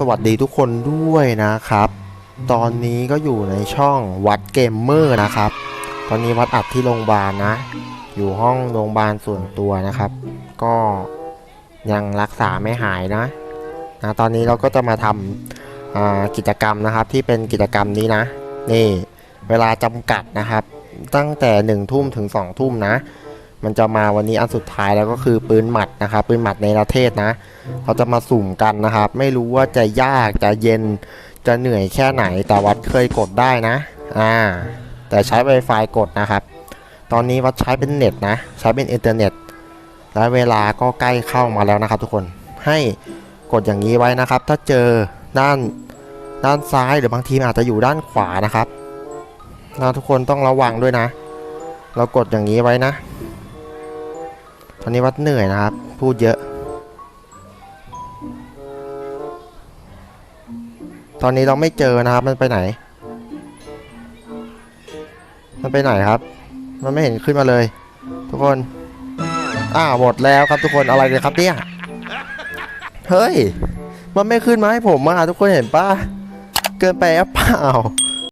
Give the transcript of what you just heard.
สวัสดีทุกคนด้วยนะครับ ตอนนี้ก็อยู่ในช่องวัดเกมเมอร์นะครับ ตอนนี้วัดอัดที่โรงพยาบาลนะ อยู่ห้องโรงพยาบาลส่วนตัวนะครับ ก็ยังรักษาไม่หายนะนะ ตอนนี้เราก็จะมาทำกิจกรรมนะครับที่เป็นกิจกรรมนี้นะ นี่เวลาจำกัดนะครับ ตั้งแต่หนึ่งทุ่มถึงสองทุ่มนะ มันจะมาวันนี้อันสุดท้ายแล้วก็คือปืนหมัดนะครับปืนหมัดในประเทศนะเราจะมาสุ่มกันนะครับ ไม่รู้ว่าจะยากจะเย็นจะเหนื่อยแค่ไหนแต่วัดเคยกดได้นะอ่าแต่ใช้ Wi-Fi กดนะครับ ตอนนี้วัดใช้เป็นเน็ตนะ ใช้เป็นอินเทอร์เน็ต และเวลาก็ใกล้เข้ามาแล้วนะครับ ทุกคนให้กดอย่างนี้ไว้นะครับ ถ้าเจอด้านด้านซ้ายหรือบางทีอาจจะอยู่ด้านขวานะครับนะทุกคนต้องระวังด้วยนะ เรากดอย่างนี้ไว้นะ ตอนนี้วัดเหนื่อยนะครับ พูดเยอะ ตอนนี้เราไม่เจอนะครับ มันไปไหน มันไปไหนครับ มันไม่เห็นขึ้นมาเลย ทุกคน อ้าวหมดแล้วครับทุกคนอะไรเลยครับเนี่ย เฮ้ย มันไม่ขึ้นมาให้ผมอะทุกคนเห็นปะเกินไปหรือเปล่า